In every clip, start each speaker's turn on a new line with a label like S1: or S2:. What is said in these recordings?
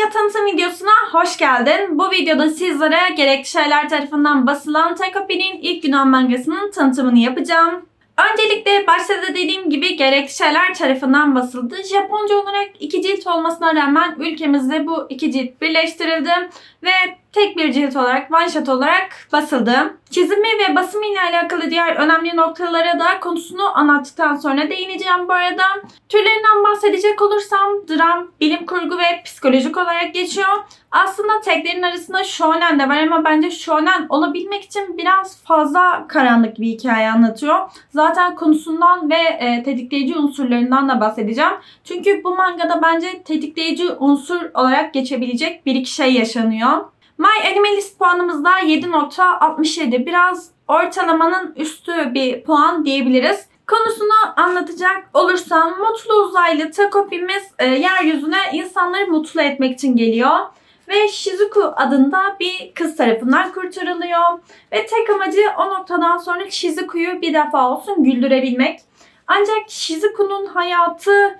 S1: manga tanıtım videosuna hoş geldin. Bu videoda sizlere gerekli şeyler tarafından basılan Takopi'nin ilk Yunan mangasının tanıtımını yapacağım. Öncelikle başta da dediğim gibi gerekli şeyler tarafından basıldı. Japonca olarak iki cilt olmasına rağmen ülkemizde bu iki cilt birleştirildi ve tek bir cilt olarak one shot olarak basıldı. Çizimi ve basımı ile alakalı diğer önemli noktalara da konusunu anlattıktan sonra değineceğim bu arada. Türlerinden bahsedecek olursam dram, bilim kurgu ve psikolojik olarak geçiyor. Aslında teklerin arasında shonen de var ama bence shonen olabilmek için biraz fazla karanlık bir hikaye anlatıyor. Zaten konusundan ve e, tetikleyici unsurlarından da bahsedeceğim. Çünkü bu mangada bence tetikleyici unsur olarak geçebilecek bir iki şey yaşanıyor. My Animalist puanımızda 7.67. Biraz ortalamanın üstü bir puan diyebiliriz. Konusunu anlatacak olursam mutlu uzaylı Takopimiz e, yeryüzüne insanları mutlu etmek için geliyor. Ve Shizuku adında bir kız tarafından kurtarılıyor. Ve tek amacı o noktadan sonra Shizuku'yu bir defa olsun güldürebilmek. Ancak Shizuku'nun hayatı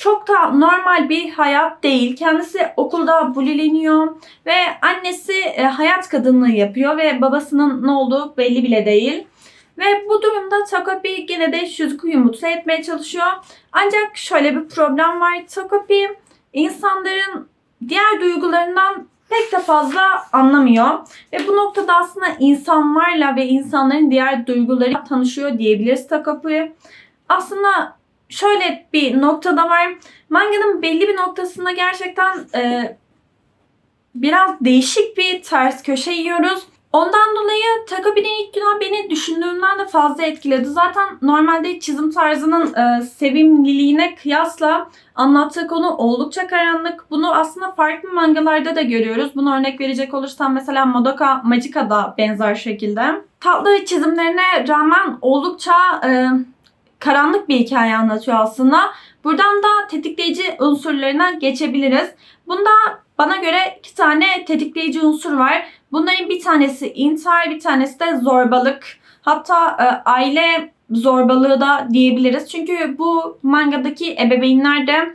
S1: çok da normal bir hayat değil. Kendisi okulda bulileniyor ve annesi e, hayat kadınlığı yapıyor ve babasının ne olduğu belli bile değil. Ve bu durumda Takopi gene de Shizuku'yu mutlu etmeye çalışıyor. Ancak şöyle bir problem var. Takopi insanların diğer duygularından pek de fazla anlamıyor. Ve bu noktada aslında insanlarla ve insanların diğer duyguları tanışıyor diyebiliriz Takopi. Aslında şöyle bir noktada var. Manganın belli bir noktasında gerçekten e, biraz değişik bir ters köşe yiyoruz. Ondan dolayı Takabi'nin ilk günah beni düşündüğümden de fazla etkiledi. Zaten normalde çizim tarzının e, sevimliliğine kıyasla anlattığı konu oldukça karanlık. Bunu aslında farklı mangalarda da görüyoruz. Bunu örnek verecek olursam mesela Madoka Magica da benzer şekilde. Tatlı çizimlerine rağmen oldukça e, karanlık bir hikaye anlatıyor aslında. Buradan da tetikleyici unsurlarına geçebiliriz. Bunda bana göre iki tane tetikleyici unsur var. Bunların bir tanesi intihar, bir tanesi de zorbalık. Hatta e, aile zorbalığı da diyebiliriz. Çünkü bu mangadaki ebeveynler de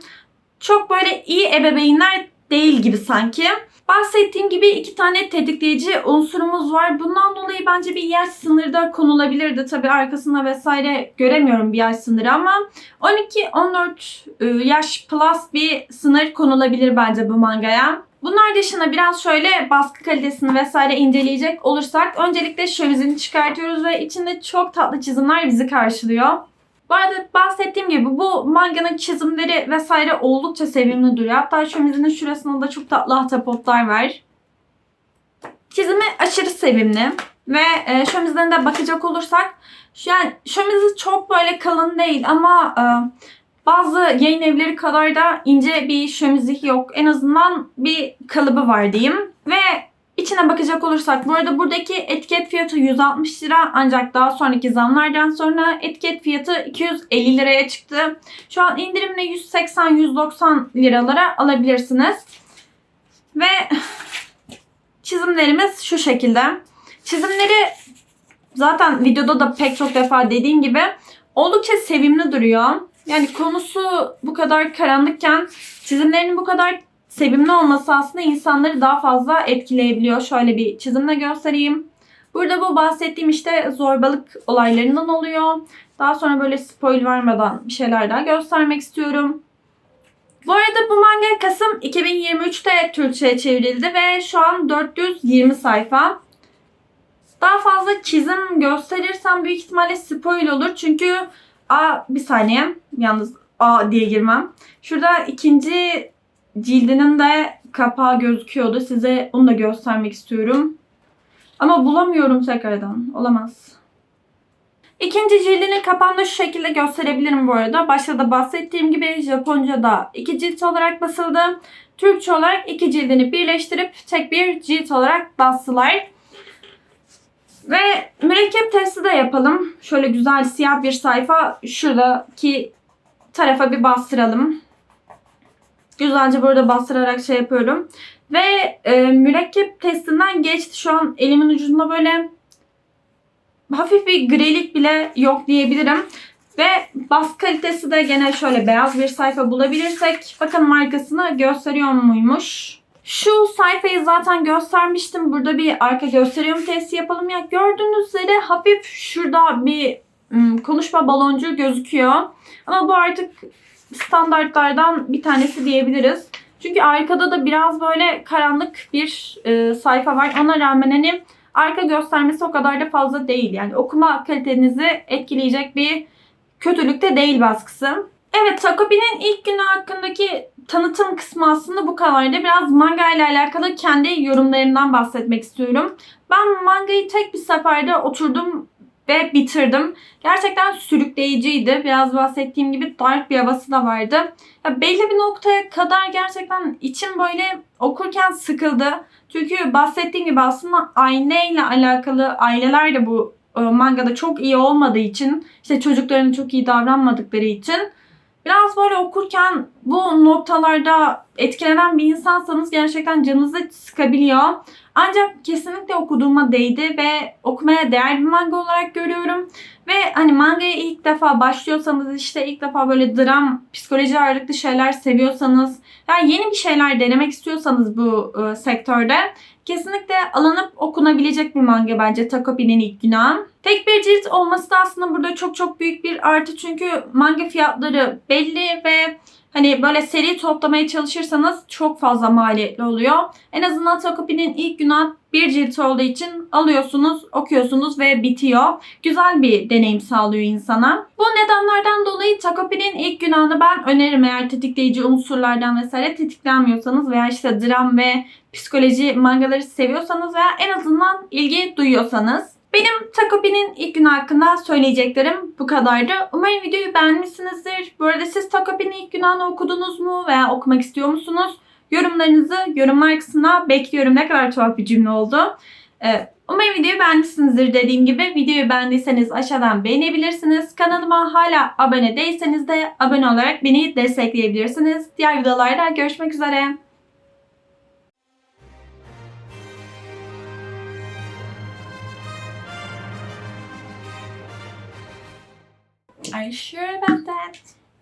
S1: çok böyle iyi ebeveynler değil gibi sanki. Bahsettiğim gibi iki tane tetikleyici unsurumuz var. Bundan dolayı bence bir yaş sınırı da konulabilirdi. Tabii arkasında vesaire göremiyorum bir yaş sınırı ama 12-14 yaş plus bir sınır konulabilir bence bu mangaya. Bunlar dışında biraz şöyle baskı kalitesini vesaire inceleyecek olursak öncelikle şövizini çıkartıyoruz ve içinde çok tatlı çizimler bizi karşılıyor. Bu arada bahsettiğim gibi bu manganın çizimleri vesaire oldukça sevimli duruyor. Hatta şömizinin şurasında da çok tatlı ahtapotlar var. Çizimi aşırı sevimli. Ve e, şömizden de bakacak olursak yani şömizi çok böyle kalın değil ama e, bazı yayın evleri kadar da ince bir şömizi yok. En azından bir kalıbı var diyeyim. Ve İçine bakacak olursak bu arada buradaki etiket fiyatı 160 lira ancak daha sonraki zamlardan sonra etiket fiyatı 250 liraya çıktı. Şu an indirimle 180-190 liralara alabilirsiniz. Ve çizimlerimiz şu şekilde. Çizimleri zaten videoda da pek çok defa dediğim gibi oldukça sevimli duruyor. Yani konusu bu kadar karanlıkken çizimlerinin bu kadar sevimli olması aslında insanları daha fazla etkileyebiliyor. Şöyle bir çizimle göstereyim. Burada bu bahsettiğim işte zorbalık olaylarından oluyor. Daha sonra böyle spoil vermeden bir şeyler daha göstermek istiyorum. Bu arada bu manga Kasım 2023'te Türkçe'ye çevrildi ve şu an 420 sayfa. Daha fazla çizim gösterirsem büyük ihtimalle spoil olur. Çünkü A bir saniye yalnız A diye girmem. Şurada ikinci cildinin de kapağı gözüküyordu. Size onu da göstermek istiyorum. Ama bulamıyorum tekrardan. Olamaz. İkinci cildinin kapağını şu şekilde gösterebilirim bu arada. Başta da bahsettiğim gibi Japonca'da iki cilt olarak basıldı. Türkçe olarak iki cildini birleştirip tek bir cilt olarak bastılar. Ve mürekkep testi de yapalım. Şöyle güzel siyah bir sayfa şuradaki tarafa bir bastıralım. Güzelce burada bastırarak şey yapıyorum. Ve e, mürekkep testinden geçti. Şu an elimin ucunda böyle hafif bir grilik bile yok diyebilirim. Ve baskı kalitesi de gene şöyle beyaz bir sayfa bulabilirsek bakın markasını gösteriyor muymuş. Şu sayfayı zaten göstermiştim. Burada bir arka gösteriyorum testi yapalım. Ya gördüğünüz üzere hafif şurada bir konuşma baloncuğu gözüküyor. Ama bu artık standartlardan bir tanesi diyebiliriz. Çünkü arkada da biraz böyle karanlık bir e, sayfa var. Ona rağmen hani arka göstermesi o kadar da fazla değil. Yani okuma kalitenizi etkileyecek bir kötülükte değil baskısı. Evet Takopi'nin ilk günü hakkındaki tanıtım kısmı aslında bu kadardı. Biraz manga ile alakalı kendi yorumlarımdan bahsetmek istiyorum. Ben mangayı tek bir seferde oturdum ve bitirdim. Gerçekten sürükleyiciydi. Biraz bahsettiğim gibi dark bir havası da vardı. Ya belli bir noktaya kadar gerçekten içim böyle okurken sıkıldı. Çünkü bahsettiğim gibi aslında aileyle alakalı aileler de bu e, mangada çok iyi olmadığı için işte çocuklarına çok iyi davranmadıkları için biraz böyle okurken bu noktalarda etkilenen bir insansanız gerçekten canınızı sıkabiliyor. Ancak kesinlikle okuduğuma değdi ve okumaya değer bir manga olarak görüyorum. Ve hani mangaya ilk defa başlıyorsanız işte ilk defa böyle dram, psikoloji ağırlıklı şeyler seviyorsanız yani yeni bir şeyler denemek istiyorsanız bu e, sektörde kesinlikle alınıp okunabilecek bir manga bence Takopi'nin ilk günahı. Tek bir cilt olması da aslında burada çok çok büyük bir artı çünkü manga fiyatları belli ve hani böyle seri toplamaya çalışırsanız çok fazla maliyetli oluyor. En azından Takopi'nin ilk günah bir cilt olduğu için alıyorsunuz, okuyorsunuz ve bitiyor. Güzel bir deneyim sağlıyor insana. Bu nedenlerden dolayı Takopi'nin ilk günahını ben öneririm eğer tetikleyici unsurlardan vesaire tetiklenmiyorsanız veya işte dram ve psikoloji mangaları seviyorsanız veya en azından ilgi duyuyorsanız. Benim Takopi'nin ilk günü hakkında söyleyeceklerim bu kadardı. Umarım videoyu beğenmişsinizdir. Bu arada siz Takopi'nin ilk günahını okudunuz mu veya okumak istiyor musunuz? Yorumlarınızı yorumlar kısmına bekliyorum. Ne kadar tuhaf bir cümle oldu. Ee, umarım videoyu beğenmişsinizdir dediğim gibi. Videoyu beğendiyseniz aşağıdan beğenebilirsiniz. Kanalıma hala abone değilseniz de abone olarak beni destekleyebilirsiniz. Diğer videolarda görüşmek üzere. Are you sure about that?